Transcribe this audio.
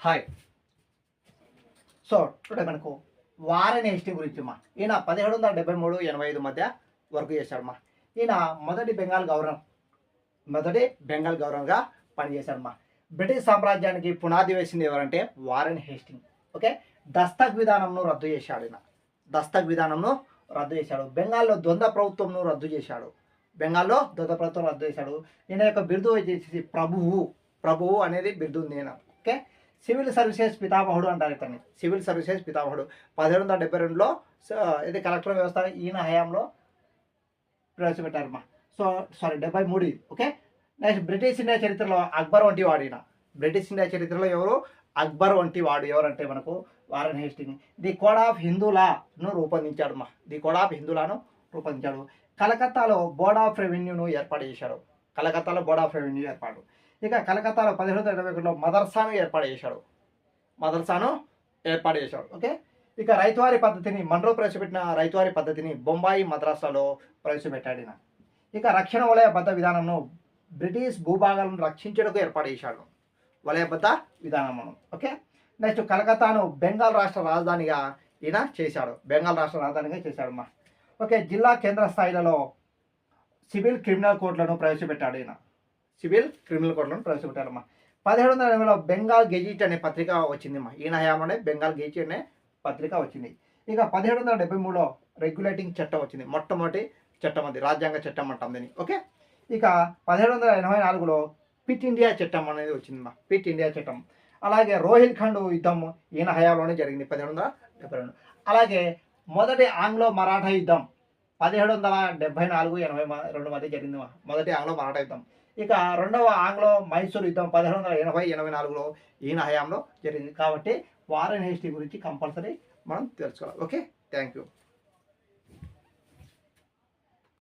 Hi. So today మనకు వారని history గురించి మా ఈయన పదిహేడు వందల డెబ్బై మూడు ఎనభై ఐదు మధ్య వర్క్ చేశాడు మా ఈయన మొదటి బెంగాల్ గవర్నర్ మొదటి బెంగాల్ గవర్నర్గా పనిచేశాడమ్మా. బ్రిటిష్ సామ్రాజ్యానికి పునాది వేసింది ఎవరంటే వారెన్ హేస్టింగ్. ఓకే? దస్తక్ విధానంను రద్దు చేశాడు ఈయన. దస్తక్ విధానంను రద్దు చేశాడు. బెంగాల్లో ద్వంద్వ ప్రభుత్వంను రద్దు చేశాడు. బెంగాల్లో ద్వంద్వ ప్రభుత్వం రద్దు చేశాడు. ఈయన యొక్క బిరుదు వచ్చేసి ప్రభువు. ప్రభువు అనేది బిరుదు ఉంది ఈయన. ఓకే? సివిల్ సర్వీసెస్ పితామహుడు అంటారు ఇతన్ని. సివిల్ సర్వీసెస్ పితామహుడు. పదిహేడు వందల డెబ్బై రెండులో సో ఇది కలెక్టర్ వ్యవస్థ ఈయన హయాంలో ప్రవేశపెట్టారమ్మా. సో సారీ డెబ్బై మూడు ఓకే? నెక్స్ట్ బ్రిటిష్ ఇండియా చరిత్రలో అక్బర్ వంటి వాడు ఈయన. బ్రిటిష్ ఇండియా చరిత్రలో ఎవరు? అక్బర్ వంటి వాడు ఎవరంటే మనకు Warren Hasting. The code of హిందూలాను రూపొందించాడు మా ది కోడ్ ఆఫ్ హిందూలాను రూపొందించాడు. కలకత్తాలో బోర్డ్ ఆఫ్ రెవెన్యూను ఏర్పాటు చేశాడు. కలకత్తాలో బోర్డ్ ఆఫ్ రెవెన్యూ ఏర్పాటు. ఇక కలకత్తాలో పదిహేడు వందల ఇరవై ఒకటిలో మదర్సాను ఏర్పాటు చేశాడు. మదర్సాను ఏర్పాటు చేశాడు. ఓకే? ఇక రైతువారి పద్ధతిని మన్రో ప్రవేశపెట్టిన రైతువారి పద్ధతిని బొంబాయి మద్రాసులలో ప్రవేశపెట్టాడు ఈయన ఇక రక్షణ వలయబద్ధ విధానంను బ్రిటిష్ భూభాగాలను రక్షించడానికి ఏర్పాటు చేశాడు. వలయబద్ధ విధానమును. ఓకే? నెక్స్ట్ కలకత్తాను బెంగాల్ రాష్ట్ర రాజధానిగా ఈయన చేశాడు. బెంగాల్ రాష్ట్ర రాజధానిగా చేశాడు మా ఓకే? జిల్లా కేంద్ర స్థాయిలలో సివిల్ క్రిమినల్ కోర్టులను ప్రవేశపెట్టాడు ఈయన. సివిల్ క్రిమినల్ కోర్టులను ప్రవేశపెట్టారమ్మా. పదిహేడు వందల ఎనభైలో బెంగాల్ గెజిట్ అనే పత్రిక వచ్చిందమ్మా. ఈయన హయాంలోనే బెంగాల్ గెజిట్ అనే పత్రిక వచ్చింది. ఇక పదిహేడు వందల డెబ్బై మూడులో రెగ్యులేటింగ్ చట్టం వచ్చింది. మొట్టమొదటి చట్టం అది రాజ్యాంగ చట్టం అంటాం దీన్ని. ఓకే? ఇక పదిహేడు వందల ఎనభై నాలుగులో పిట్ ఇండియా చట్టం అనేది వచ్చిందమ్మా. పిట్ ఇండియా చట్టం. అలాగే రోహిల్ ఖండ్ యుద్ధం ఈయన హయాంలోనే జరిగింది పదిహేడు వందల డెబ్బై రెండు. అలాగే మొదటి ఆంగ్లో మరాఠా యుద్ధం పదిహేడు వందల డెబ్బై నాలుగు ఎనభై మ- రెండు మధ్య జరిగింది మొదటి ఆంగ్లో మరాఠా యుద్ధం. ఇక రెండవ ఆంగ్లో మైసూర్ యుద్ధం పదహారు వందల ఎనభై ఎనభై నాలుగులో ఈయన హయాంలో జరిగింది. కాబట్టి వారన్ హిస్టరీ గురించి కంపల్సరీ మనం తెలుసుకోవాలి. ఓకే? Thank you.